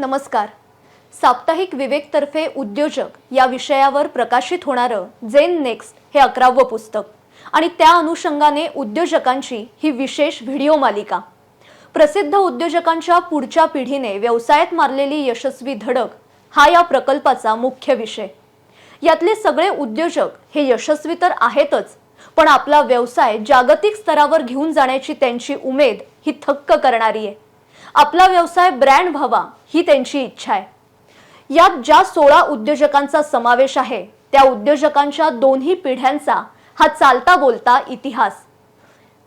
नमस्कार. साप्ताहिक विवेकतर्फे उद्योजक या विषयावर प्रकाशित होणारं जेन नेक्स्ट हे अकरावं पुस्तक आणि त्या अनुषंगाने उद्योजकांची ही विशेष व्हिडिओ मालिका. प्रसिद्ध उद्योजकांच्या पुढच्या पिढीने व्यवसायात मारलेली यशस्वी धडक हा या प्रकल्पाचा मुख्य विषय. यातले सगळे उद्योजक हे यशस्वी तर आहेतच पण आपला व्यवसाय जागतिक स्तरावर घेऊन जाण्याची त्यांची उमेद ही थक्क करणारी आहे. आपला व्यवसाय ब्रँड व्हावा ही त्यांची इच्छा आहे. यात ज्या सोळा उद्योजकांचा समावेश आहे त्या उद्योजकांच्या दोन्ही पिढ्यांचा हा चालता बोलता इतिहास.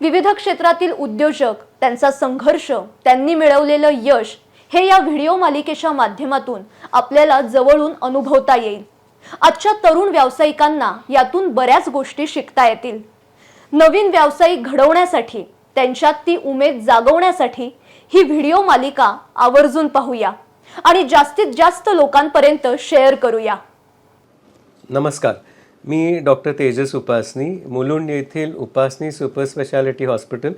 विविध क्षेत्रातील उद्योजक त्यांचा संघर्ष त्यांनी मिळवलेलं यश हे या व्हिडिओ मालिकेच्या माध्यमातून आपल्याला जवळून अनुभवता येईल. आजच्या तरुण व्यावसायिकांना यातून बऱ्याच गोष्टी शिकता येतील. नवीन व्यावसायिक घडवण्यासाठी त्यांच्यात ती उमेद जागवण्यासाठी ही व्हिडिओ मालिका आवर्जून पाहूया आणि जास्तीत जास्त लोकांपर्यंत शेअर करूया. नमस्कार. मी डॉक्टर तेजस उपासनी मुलुंड येथील उपासनी सुपर स्पेशालिटी हॉस्पिटल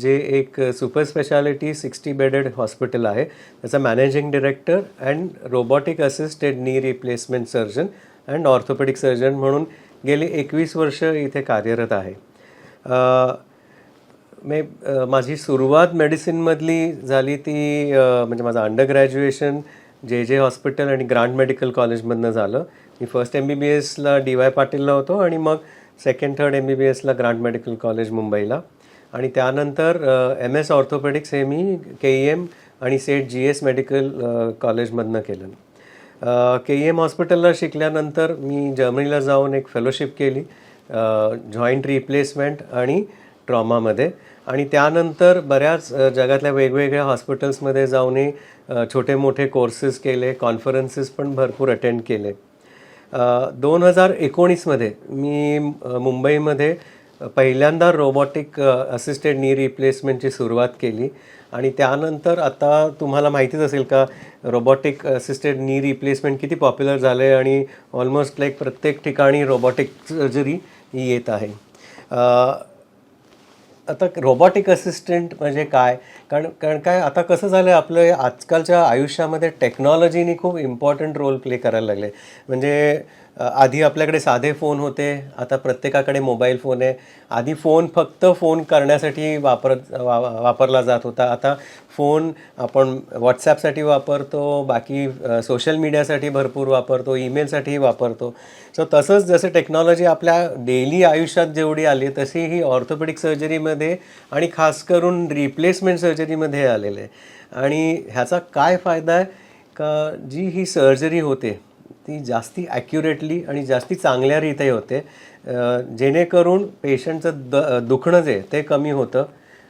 जे एक super speciality sixty bedded hospital आहे. त्याचा managing director and robotic assisted knee replacement surgeon and orthopaedic surgeon म्हणून गेली एकवीस वर्ष इथे कार्यरत आहे. मे माझी सुरुवात मेडिसिनमधली झाली ती म्हणजे माझं अंडर ग्रॅज्युएशन जे जे हॉस्पिटल आणि ग्रांड मेडिकल कॉलेजमधनं झालं. मी फर्स्ट एम बी बी एसला डी वाय पाटीलला होतो आणि मग second third M B B एसला Grant medical college मुंबईला. आणि त्यानंतर एम एस ऑर्थोपेडिक्स हे मी के ई एम आणि सेट जी एस मेडिकल कॉलेजमधनं केलं. के ई एम हॉस्पिटलला शिकल्यानंतर मी जर्मनीला जाऊन एक फेलोशिप केली जॉईंट रिप्लेसमेंट आणि ट्रॉमामध्ये आणि त्यानंतर बऱ्याच जगातल्या वेगवेगळ्या हॉस्पिटल्समध्ये जाऊन छोटे मोठे कोर्सेस केले कॉन्फरन्सेस पण भरपूर अटेंड केले. दोन हजार एकोणीसमध्ये मी मुंबईमध्ये पहिल्यांदा रोबोटिक असिस्टेड नी रिप्लेसमेंटची सुरुवात केली. आणि त्यानंतर आता तुम्हाला माहितीच असेल का रोबोटिक असिस्टेड नी रिप्लेसमेंट किती पॉप्युलर झालं आहे आणि ऑलमोस्ट लाईक प्रत्येक ठिकाणी रोबोटिक सर्जरी येत आहे. आता रोबोटिक असिस्टंट म्हणजे काय? कारण कारण काय आता कसं झालं आपलं आजकालच्या आयुष्यामध्ये टेक्नॉलॉजीनी खूप इम्पॉर्टंट रोल प्ले करायला लागले. म्हणजे आधी आपल्याकडे साधे फोन होते आता प्रत्येकाकडे मोबाईल फोन आहे. आधी फोन फक्त फोन करण्यासाठी वापरत वा वापरला जात होता. आता फोन आपण व्हॉट्सॲपसाठी वापरतो बाकी सोशल मीडियासाठी भरपूर वापरतो ईमेलसाठीही वापरतो. सो तसंच जसं टेक्नॉलॉजी आपल्या डेली आयुष्यात जेवढी आली तशी ही ऑर्थोपेडिक सर्जरीमध्ये आणि खास करून रिप्लेसमेंट सर्जरीमध्ये आलेलं आहे. आणि ह्याचा काय फायदा आहे? का जी ही सर्जरी होते ती जास्ती ॲक्युरेटली आणि जास्ती चांगल्या होते. जेणेकरून पेशंटचं द दुखणं जे ते कमी होतं.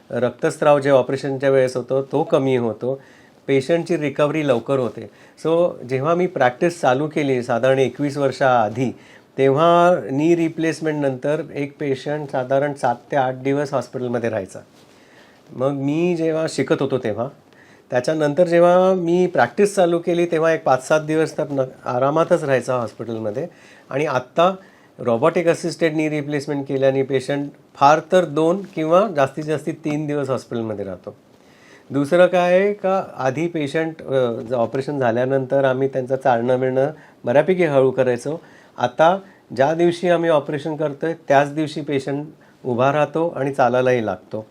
रक्तस्राव जे ऑपरेशनच्या वेळेस होतो तो कमी होतो. पेशंटची रिकव्हरी लवकर होते. सो जेव्हा मी प्रॅक्टिस चालू केली साधारण एकवीस वर्षाआधी तेव्हा नी रिप्लेसमेंट नंतर एक पेशंट साधारण सात ते आठ दिवस हॉस्पिटलमध्ये राहायचा. मग मी जेव्हा शिकत होतो तेव्हा त्याच्यानंतर जेव्हा मी प्रॅक्टिस चालू केली तेव्हा एक पाच सात दिवस तर न आरामातच राहायचा हॉस्पिटलमध्ये आणि आत्ता रोबोटिक असिस्टेड नी रिप्लेसमेंट केल्याने पेशंट फार तर दोन किंवा जास्तीत जास्ती तीन दिवस हॉस्पिटलमध्ये राहतो. दुसरं काय आहे का आधी पेशंट ऑपरेशन झाल्यानंतर आम्ही त्यांचं चालणं मिळणं बऱ्यापैकी हळू करायचो. आता ज्या दिवशी आम्ही ऑपरेशन करतो आहे त्याच दिवशी पेशंट उभा राहतो आणि चालायलाही लागतो.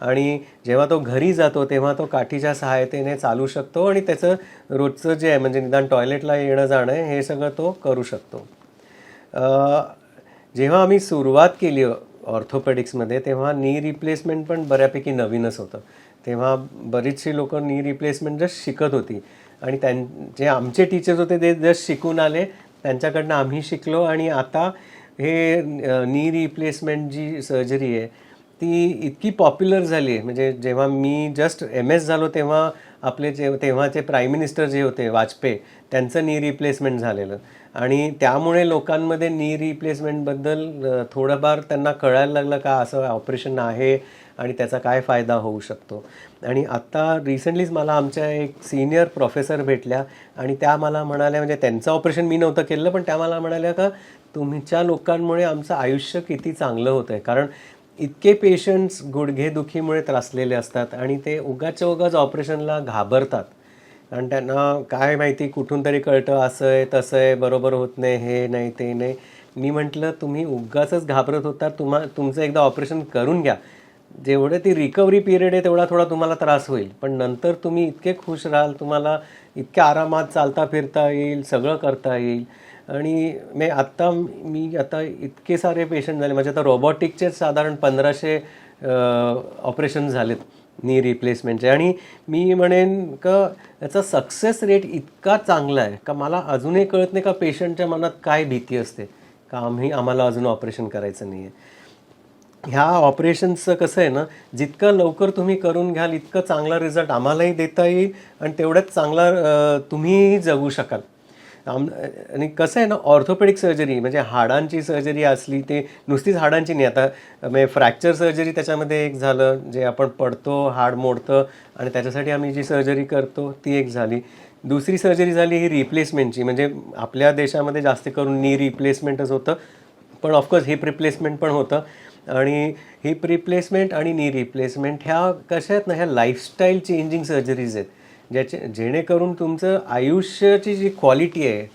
आणि जेव्हा तो घरी जातो तेव्हा तो काठीच्या सहायतेने चालू शकतो आणि त्याचं रोजचं जे आहे म्हणजे निदान टॉयलेटला येणं जाणं आहे हे सगळं तो करू शकतो. जेव्हा आम्ही सुरुवात केली ऑर्थोपेडिक्समध्ये तेव्हा नी रिप्लेसमेंट पण बऱ्यापैकी नवीनच होतं. तेव्हा बरीचशी लोकं नी रिप्लेसमेंट जस्ट शिकत होती. आणि त्यां जे आमचे टीचर्स होते ते जस्ट शिकून आले. त्यांच्याकडनं आम्ही शिकलो आणि आता हे नी रिप्लेसमेंट जी सर्जरी आहे ती इतकी पॉप्युलर झाली आहे. म्हणजे जेव्हा मी जस्ट एम एस झालो तेव्हा आपले जे तेव्हाचे प्राईम मिनिस्टर जे होते वाजपेयी त्यांचं नी रिप्लेसमेंट झालेलं. आणि त्यामुळे लोकांमध्ये नी रिप्लेसमेंटबद्दल थोडंफार त्यांना कळायला लागलं का असं ऑपरेशन आहे आणि त्याचा काय फायदा होऊ शकतो. आणि आत्ता रिसेंटलीच मला आमच्या एक सिनियर प्रोफेसर भेटल्या आणि त्या मला म्हणाल्या म्हणजे त्यांचं ऑपरेशन मी नव्हतं केलं पण त्या मला म्हणाल्या का तुमच्या लोकांमुळे आमचं आयुष्य किती चांगलं होतं आहे कारण इतके पेशंट्स गुडघेदुखीमुळे त्रासलेले असतात आणि ते उगाच्या उगाच ऑपरेशनला घाबरतात. आणि त्यांना काय माहिती कुठून तरी कळतं असं आहे तसं आहे बरोबर होत नाही हे नाही ते नाही. मी म्हटलं तुम्ही उगाचच घाबरत होता तुम्हा तुमचं एकदा ऑपरेशन करून घ्या. जेवढे ती रिकव्हरी पिरियड आहे तेवढा थोडा तुम्हाला त्रास होईल. पण नंतर तुम्ही इतके खुश राहाल तुम्हाला इतक्या आरामात चालता फिरता येईल सगळं करता येईल. आणि मी आत्ता मी आता इतके सारे पेशंट झाले. म्हणजे आता रोबोटिकचे साधारण पंधराशे ऑपरेशन झालेत नी रिप्लेसमेंटचे आणि मी म्हणेन का याचा सक्सेस रेट इतका चांगला आहे का मला अजूनही कळत नाही का पेशंटच्या मनात काय भीती असते. का आम्ही आम्हाला अजून ऑपरेशन करायचं नाही आहे ह्या ऑपरेशनचं कसं आहे ना जितकं लवकर तुम्ही करून घ्याल इतकं चांगला रिझल्ट आम्हालाही देता येईल आणि तेवढ्याच चांगला तुम्हीही जगू शकाल. आम आणि कसं आहे ना ऑर्थोपेडिक सर्जरी म्हणजे हाडांची सर्जरी असली ते नुसतीच हाडांची नाही. आता म्हणजे फ्रॅक्चर सर्जरी त्याच्यामध्ये एक झालं जे आपण पडतो हाड मोडतं आणि त्याच्यासाठी आम्ही जी सर्जरी करतो ती एक झाली. दुसरी सर्जरी झाली ही रिप्लेसमेंटची म्हणजे आपल्या देशामध्ये जास्त करून नी रिप्लेसमेंटच होतं पण ऑफकोर्स हिप रिप्लेसमेंट पण होतं. आणि हिप रिप्लेसमेंट आणि नी रिप्लेसमेंट ह्या कशा आहेत ना ह्या लाईफस्टाईल चेंजिंग सर्जरीज आहेत. ज्याचे जेणेकरून तुमचं आयुष्याची जी क्वालिटी आहे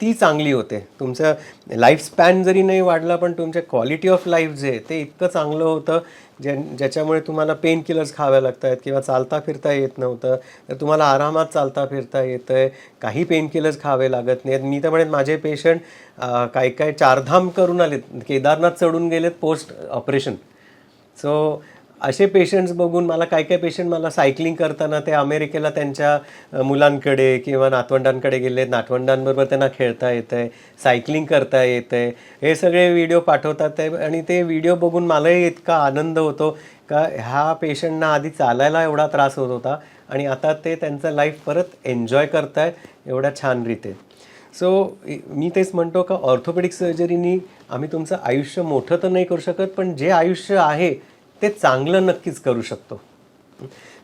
ती चांगली होते. तुमचं लाईफ स्पॅन जरी नाही वाढला पण तुमच्या क्वालिटी ऑफ लाईफ जे ते इतकं चांगलं होतं ज्या ज्याच्यामुळे तुम्हाला पेन किलर्स खाव्या लागत आहेत किंवा चालता फिरता येत नव्हतं तर तुम्हाला आरामात चालता फिरता येतं आहे काही पेन किलर्स खावे लागत नाहीत. मी तर म्हणेन माझे पेशंट काय काय चारधाम करून आलेत. केदारनाथ चढून गेलेत पोस्ट ऑपरेशन सो असे पेशंट्स बघून मला काय काय पेशंट मला सायकलिंग करताना ते अमेरिकेला त्यांच्या मुलांकडे किंवा नातवंडांकडे गेले नातवंडांबरोबर त्यांना खेळता येतं आहे सायकलिंग करता येतं आहे हे सगळे व्हिडिओ पाठवतात. आहे आणि ते व्हिडिओ बघून मलाही इतका आनंद होतो का ह्या पेशंटना आधी चालायला एवढा त्रास होत होता आणि आता ते त्यांचं लाईफ परत एन्जॉय करतायत एवढ्या छान रीते. सो मी तेच म्हणतो का ऑर्थोपेडिक सर्जरीनी आम्ही तुमचं आयुष्य मोठं तर नाही करू शकत पण जे आयुष्य आहे ते चांगलं नक्कीच करू शकतो.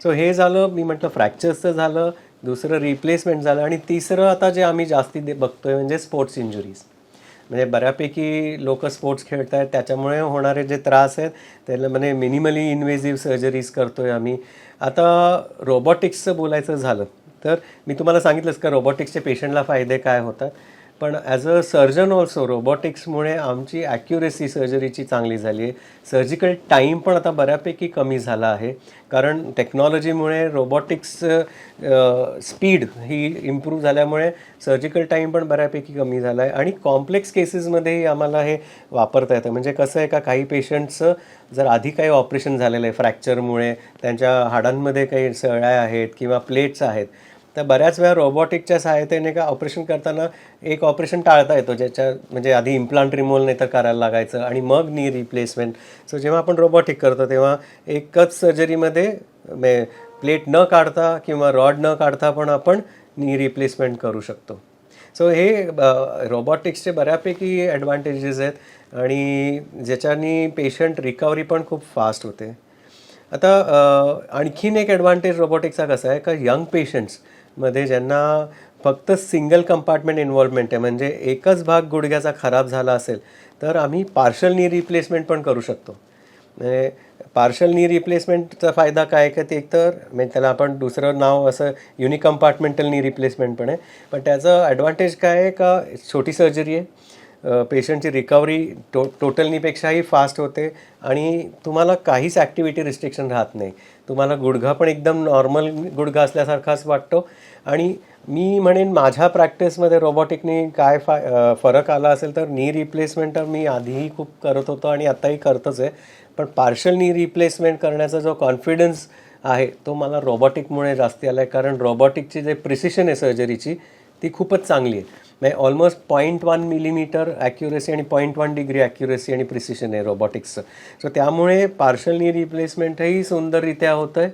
सो हे झालं मी म्हटलं फ्रॅक्चर्सचं झालं दुसरं रिप्लेसमेंट झालं आणि तिसरं आता जे आम्ही जास्ती दे बघतोय म्हणजे स्पोर्ट्स इंजुरीज म्हणजे बऱ्यापैकी लोक स्पोर्ट्स खेळत आहेत त्याच्यामुळे होणारे जे त्रास आहेत त्याला म्हणजे मिनिमली इन्व्हेझिव्ह सर्जरीज करतोय आम्ही. आता रोबोटिक्सचं बोलायचं झालं तर मी तुम्हाला सांगितलंच का रोबोटिक्सचे पेशंटला फायदे काय होतात? पण ॲज अ सर्जन ऑल्सो रोबोटिक्समुळे आमची ॲक्युरेसी सर्जरीची चांगली झाली आहे. सर्जिकल टाईम पण आता बऱ्यापैकी कमी झाला आहे. कारण टेक्नॉलॉजीमुळे रोबोटिक्स स्पीड ही इम्प्रूव्ह झाल्यामुळे सर्जिकल टाईम पण बऱ्यापैकी कमी झाला आहे. आणि कॉम्प्लेक्स केसेसमध्येही आम्हाला हे वापरता येतं. म्हणजे कसं आहे का काही पेशंटचं जर आधी काही ऑपरेशन झालेलं आहे फ्रॅक्चरमुळे त्यांच्या हाडांमध्ये काही सळ्या आहेत किंवा प्लेट्स आहेत तर बऱ्याच वेळा रोबोटिकच्या सहायतेने का ऑपरेशन करताना एक ऑपरेशन टाळता येतो ज्याच्या म्हणजे आधी इम्प्लांट रिमोल नाही तर करायला लागायचं आणि मग नी रिप्लेसमेंट सो जेव्हा आपण रोबोटिक करतो तेव्हा एकच सर्जरीमध्ये प्लेट न काढता किंवा रॉड न काढता पण आपण नी रिप्लेसमेंट करू शकतो. सो हे रोबोटिक्सचे बऱ्यापैकी ॲडव्हान्टेजेस आहेत आणि ज्याच्यानी पेशंट रिकव्हरी पण खूप फास्ट होते. आता आणखीन एक ॲडव्हान्टेज रोबोटिक्सचा कसा आहे का यंग पेशंट्समध्ये ज्यांना फक्त सिंगल कंपार्टमेंट इन्व्हॉल्वमेंट आहे म्हणजे एकच भाग गुडघ्याचा खराब झाला असेल तर आम्ही पार्शल नी रिप्लेसमेंट पण करू शकतो. म्हणजे पार्शल नी रिप्लेसमेंटचा फायदा काय का ते एकतर म्हणजे त्याला आपण दुसरं नाव असं युनिकंपार्टमेंटल नी रिप्लेसमेंट पण आहे. पण त्याचं ॲडव्हान्टेज काय आहे का छोटी सर्जरी आहे? पेशंटची रिकव्हरी टो टोटलनीपेक्षाही फास्ट होते आणि तुम्हाला काहीच ॲक्टिव्हिटी रिस्ट्रिक्शन राहत नाही. तुम्हाला गुडघा पण एकदम नॉर्मल गुडघा असल्यासारखाच वाटतो. आणि मी म्हणेन माझ्या प्रॅक्टिसमध्ये रोबोटिकने काय फा फरक आला असेल तर नी रिप्लेसमेंट तर मी आधीही खूप करत होतो आणि आत्ताही करतच आहे. पण पार्शल नी रिप्लेसमेंट करण्याचा जो कॉन्फिडन्स आहे तो मला रोबोटिकमुळे जास्ती आला आहे कारण रोबोटिकची जे प्रिसिशन आहे सर्जरीची ती खूपच चांगली आहे. म्हणजे almost point one millimetre accuracy आणि पॉईंट वन डिग्री ॲक्युरेसी आणि प्रिसिशन आहे रोबोटिक्सचं सो त्यामुळे पार्शल नी रिप्लेसमेंटही सुंदररित्या होतं आहे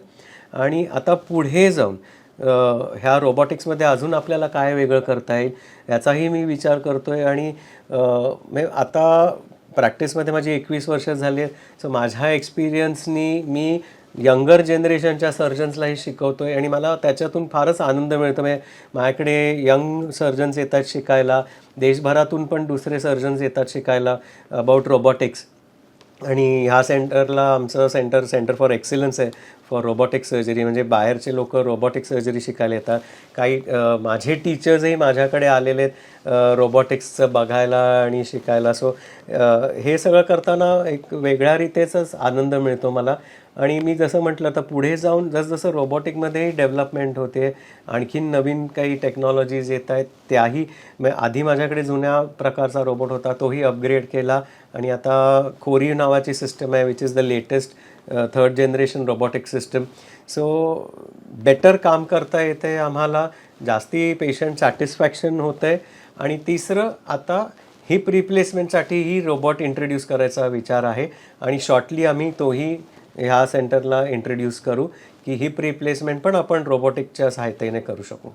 आणि आता पुढे जाऊन ह्या रोबोटिक्समध्ये अजून आपल्याला काय वेगळं करता येईल याचाही मी विचार करतो आहे आणि म्हणजे आता प्रॅक्टिसमध्ये माझी एकवीस वर्ष झाली आहेत सो माझ्या एक्सपिरियन्सनी मी यंगर जनरेशनच्या सर्जन्सलाही शिकवतो आहे आणि मला त्याच्यातून फारच आनंद मिळतो. म्हणजे माझ्याकडे यंग सर्जन्स येतात शिकायला देशभरातून पण दुसरे सर्जन्स येतात शिकायला अबाउट रोबोटिक्स आणि ह्या सेंटरला आमचं सेंटर सेंटर फॉर एक्सिलन्स आहे फॉर रोबॉटिक सर्जरी म्हणजे बाहेरचे लोक रोबॉटिक सर्जरी शिकायला येतात. काही माझे टीचर्सही माझ्याकडे आलेले आहेत रोबोटिक्सचं बघायला आणि शिकायला. सो हे सगळं करताना एक वेगळ्या रीतीचाच आनंद मिळतो मला. आणि मी जसं म्हटलं तर पुढे जाऊन जसजसं रोबोटिकमध्येही डेव्हलपमेंट होते आणखीन नवीन काही टेक्नॉलॉजीज येत आहेत त्याही आधी माझ्याकडे जुन्या प्रकारचा रोबोट होता तोही अपग्रेड केला. आणि आता कोरी नावाची सिस्टम आहे which is the latest third generation robotic system so better काम करता येते आम्हाला जास्ती पेशंट सॅटिस्फॅक्शन होतं आहे आणि तिसरं आता हिप रिप्लेसमेंटसाठी ही रोबोट इंट्रोड्यूस करायचा विचार आहे. आणि शॉर्टली आम्ही तोही ह्या सेंटरला इंट्रोड्यूस करू की हिप रिप्लेसमेंट पण आपण रोबोटिकच्या सहायतेने करू शकू.